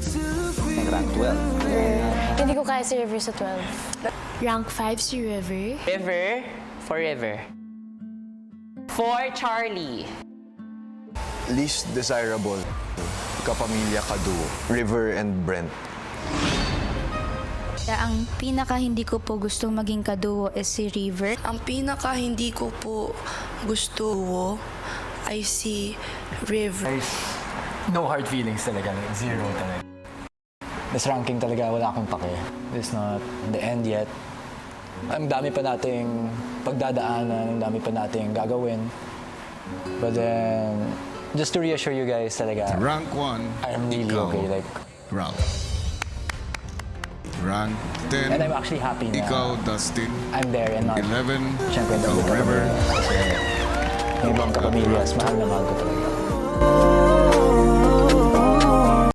Nag-rank 12. Hindi ko kaya si River sa 12. Rank 5 si River. River, forever. For Charlie. Least desirable. Kapamilya Kaduo. River and Brent. Ang pinaka hindi ko po gustong maging kaduo is si River. Ang pinaka hindi ko po gusto ay si River. Guys, no hard feelings talaga. Zero talaga. This ranking talaga, wala akong pake. It's not the end yet. Ang dami pa nating pagdadaanan, ang dami pa nating gagawin. But then, just to reassure you guys talaga, Rank 1, I'm really ikaw, okay. Like. Rank and 10, I'm actually happy na ikaw, Dustin. I'm there and not, 11, syempre, ikaw, hindi ko River. Kasi may ibang kapamilya, mas mahal na mahal ko talaga.